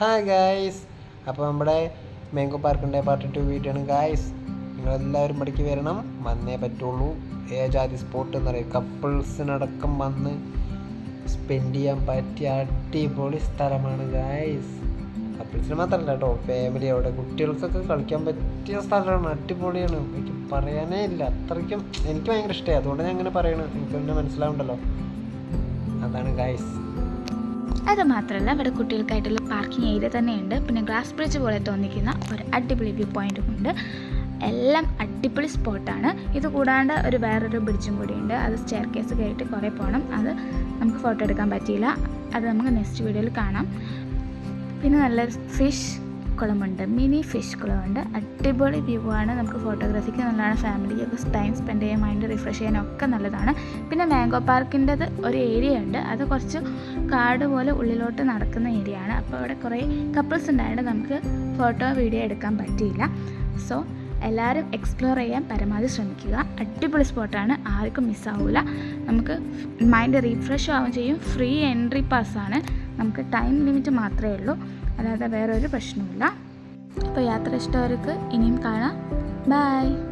Hi guys അപ്പോൾ നമ്മുടെ mango പാർക്കിന്റെ പാർട്ട് ടു വീഡിയോ ആണ് ഗായ്സ് നിങ്ങളെല്ലാവരും ഇവിടേക്ക് വരണം. വന്നേ പറ്റുള്ളൂ. ഏജാതി സ്പോട്ട് എന്ന് പറയും. കപ്പിൾസിനടക്കം വന്ന് സ്പെൻഡ് ചെയ്യാൻ പറ്റിയ അടിപൊളി സ്ഥലമാണ് ഗായ്സ് കപ്പിൾസിന് മാത്രമല്ല കേട്ടോ ഫാമിലി അവിടെ കുട്ടികൾക്കൊക്കെ കളിക്കാൻ പറ്റിയ സ്ഥലമാണ്. അടിപൊളിയാണ്. എനിക്ക് പറയാനേ ഇല്ല. അത്രയ്ക്കും എനിക്ക് ഭയങ്കര ഇഷ്ടമായി അതുകൊണ്ട് ഞാൻ അങ്ങനെ പറയണത് എനിക്ക് തന്നെ മനസ്സിലാവുണ്ടല്ലോ. അതാണ് ഗായ്സ് അത് മാത്രമല്ല ഇവിടെ കുട്ടികൾക്കായിട്ടുള്ള പാർക്കിംഗ് ഏരിയ തന്നെയുണ്ട്. പിന്നെ ഗ്ലാസ് ബ്രിഡ്ജ് പോലെ തോന്നിക്കുന്ന ഒരു അടിപൊളി വ്യൂ പോയിന്റും ഉണ്ട്. എല്ലാം അടിപൊളി സ്പോട്ടാണ് ഇത് കൂടാണ്ട് ഒരു വേറൊരു ബ്രിഡ്ജും കൂടിയുണ്ട് അത് സ്റ്റെയർ കേസ് കയറിയിട്ട് കുറേ പോകണം അത് നമുക്ക് ഫോട്ടോ എടുക്കാൻ പറ്റിയില്ല. അത് നമുക്ക് നെക്സ്റ്റ് വീഡിയോയിൽ കാണാം. പിന്നെ നല്ല ഫിഷ് കുളമുണ്ട് മിനി ഫിഷ് കുളമുണ്ട്. അടിപൊളി വ്യൂ ആണ്. നമുക്ക് ഫോട്ടോഗ്രാഫിക്ക് നല്ലതാണ് ഫാമിലിക്കൊക്കെ ടൈം സ്പെൻഡ് ചെയ്യാൻ മൈൻഡ് റിഫ്രഷ് ചെയ്യാനൊക്കെ നല്ലതാണ്. പിന്നെ മാംഗോ പാർക്കിന്റെത് ഒരു ഏരിയ ഉണ്ട്. അത് കുറച്ച് കാട് പോലെ ഉള്ളിലോട്ട് നടക്കുന്ന ഏരിയ ആണ്. അപ്പോൾ അവിടെ കുറേ കപ്പിൾസ് ഉണ്ടായതുകൊണ്ട് നമുക്ക് ഫോട്ടോ വീഡിയോ എടുക്കാൻ പറ്റിയില്ല. സോ എല്ലാവരും എക്സ്പ്ലോർ ചെയ്യാൻ പരമാവധി ശ്രമിക്കുക. അടിപൊളി സ്പോട്ടാണ് ആർക്കും മിസ്സാവില്ല നമുക്ക് മൈൻഡ് റീഫ്രഷ് ആവുകയും ചെയ്യും. ഫ്രീ എൻട്രി പാസ്സാണ് നമുക്ക് ടൈം ലിമിറ്റ് മാത്രമേ ഉള്ളൂ. അല്ലാതെ വേറൊരു പ്രശ്നവുമില്ല. അപ്പോൾ യാത്ര ഇഷ്ടവർക്ക് ഇനിയും കാണാം. ബൈ.